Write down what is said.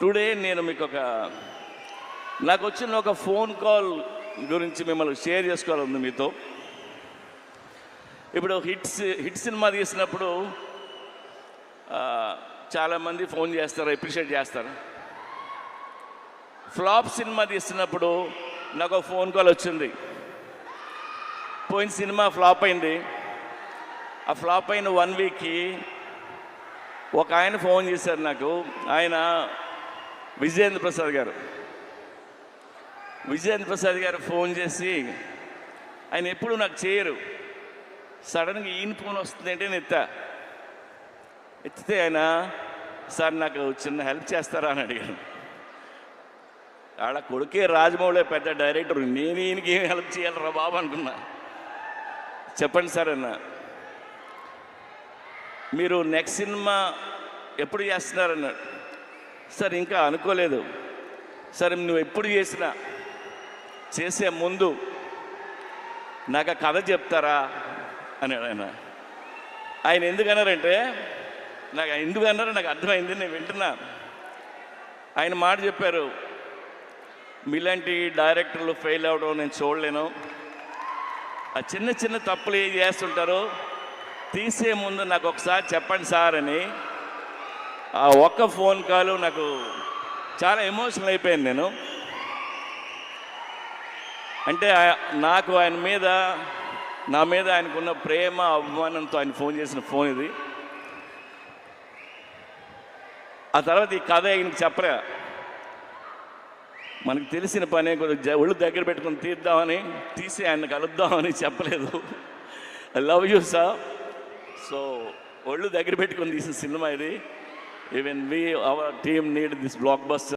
Today నేను మీకు ఒక నాకు వచ్చిన ఒక ఫోన్ కాల్ గురించి మిమ్మల్ని షేర్ చేసుకోవాలంది మీతో. ఇప్పుడు హిట్స్ హిట్ సినిమా తీసినప్పుడు చాలామంది ఫోన్ చేస్తారు అప్రిషియేట్ చేస్తారు. ఫ్లాప్ సినిమా తీస్తున్నప్పుడు నాకు ఒక ఫోన్ కాల్ వచ్చింది. పోయిన సినిమా ఫ్లాప్ అయింది. ఆ ఫ్లాప్ అయిన వన్ వీక్కి ఒక ఆయన ఫోన్ చేశారు నాకు. ఆయన విజయేంద్ర ప్రసాద్ గారు. విజయేంద్ర ప్రసాద్ గారు ఫోన్ చేసి ఆయన ఎప్పుడు నాకు చేయరు. సడన్గా ఈయన ఫోన్ వస్తుంది అంటే నేను ఎత్తా. ఎత్తితే ఆయన సార్ నాకు చిన్న హెల్ప్ చేస్తారా? అని అడిగాను ఆడ కొడుకే రాజమౌళి పెద్ద డైరెక్టర్. నేను ఈయనకి ఏం హెల్ప్ చేయాలరా బాబు అనుకున్నా. చెప్పండి సార్ అన్న. మీరు నెక్స్ట్ సినిమా ఎప్పుడు చేస్తున్నారన్నాడు సార్ ఇంకా అనుకోలేదు. సరే నువ్వు ఎప్పుడు చేసినా చేసే ముందు నాకు ఆ కథ చెప్తారా? అన్నాడు ఆయన ఆయన ఎందుకన్నారంటే నాకు ఎందుకు అన్నారో నాకు అర్థమైంది నేను వింటున్నా. ఆయన మాట చెప్పారు మీలాంటి డైరెక్టర్లు ఫెయిల్ అవడం నేను చూడలేను. ఆ చిన్న చిన్న తప్పులు ఏం చేస్తుంటారో తీసే ముందు నాకు ఒకసారి చెప్పండి సార్ అని ఆ ఒక్క ఫోన్ కాల్ నాకు చాలా ఎమోషనల్ అయిపోయాను నేను. అంటే నాకు ఆయన మీద నా మీద ఆయనకున్న ప్రేమ అభిమానంతో ఆయన ఫోన్ చేసిన ఫోన్ ఇది. ఆ తర్వాత ఈ కథ ఆయనకి చెప్పరా మనకు తెలిసిన పనే కొంచెం జ- ఒళ్ళు దగ్గర పెట్టుకుని తీద్దామని తీసి ఆయన కలుద్దామని చెప్పలేదు. I love you sir. So ఒళ్ళు దగ్గర పెట్టుకుని తీసిన సినిమా ఇది. Even we, our team need this blockbuster.